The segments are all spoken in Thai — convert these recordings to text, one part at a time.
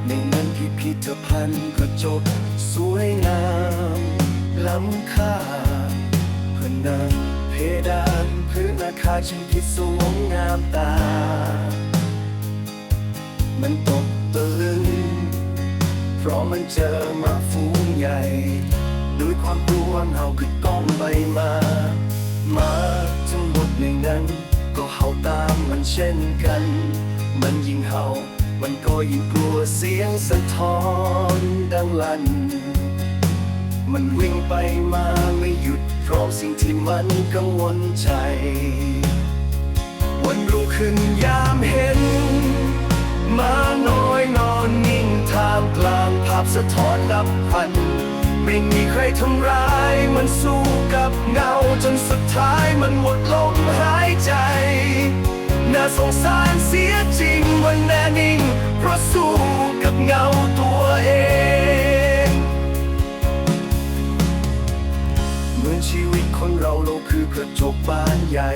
านนั้นพิพิธภัณฑ์กระจกสวยงามล้ำค่าผนังเพดานพื้นอาคารช่างพิศวงงามตา มันตกตะลึง เพราะมันเจอมาฝูงใหญ่ด้วยความกลัวเฮาคือต้องไปมา มาทั้งหมดในนั้น ก็เฮาตามมันเช่นกัน มันยิงเฮา มันก็ยิ่งกลัวเสียงสะท้อนดังลั่น มันวิ่งไปมาไม่หยุดเพราะสิ่งที่มันกังวลใจ วันรุ่งขึ้นยามเห็นมาน้อยนอนนิ่งท่ามกลางภาพสะท้อนนับพัน ไม่มีใครทำร้าย มันสู้กับเงาจนสุดท้ายมันหมดลมหายใจ น่าสงสารเสียจริง กระจกบานใหญ่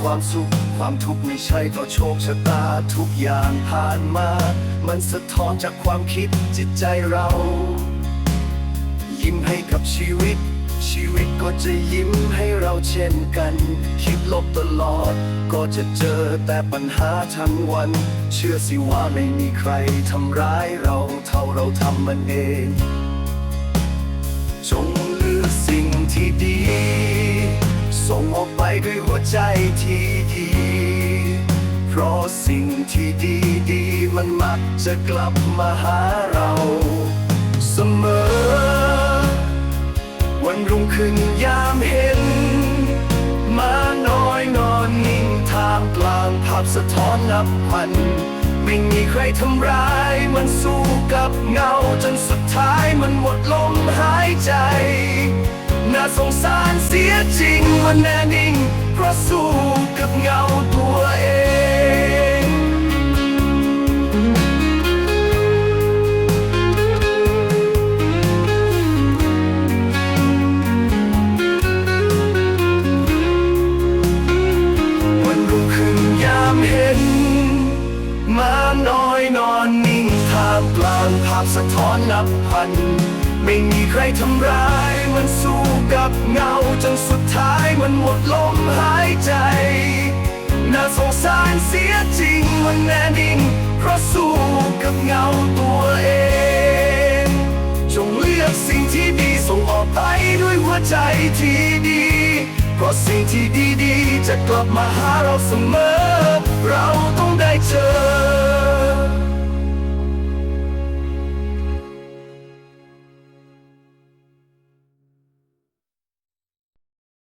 ความสุขความทุกข์ไม่ใช่ต่อโชคชะตาทุกอย่างผ่านมา มันสะท้อนจากความคิดจิตใจเรา ยิ้มให้กับชีวิต ชีวิตก็จะยิ้มให้เราเช่นกัน คิดลบตลอด ก็จะเจอแต่ปัญหาทั้งวัน เชื่อสิว่าไม่มีใครทำร้ายเราเท่าเราทำมันเอง จงเลือกสิ่งที่ดี ที่ดีดีมันมักจะกลับมาหาเราเสมอ วันรุ่งขึ้นยามเห็น มาน้อยนอนนิ่งท่ามกลางภาพสะท้อนนับพัน ไม่มีใครทำร้ายมันสู้กับเงาจนสุดท้ายมันหมดลมหายใจ น่าสงสารเสียจริงมันแน่นิ่งเพราะสู้ น้อยนอนนิ่งท่ามกลางภาพสะท้อนนับพัน ไม่มีใครทำร้ายมันสู้กับเงาจนสุดท้ายมันหมดลมหายใจน่าสงสารเสียจริงมันแน่นิ่งเพราะสู้กับเงาตัวเอง จงเลือกสิ่งที่ดีส่งออกไปด้วยหัวใจที่ดี เพราะสิ่งที่ดีๆ จะกลับมาหาเราเสมอ เราต้องได้เจอ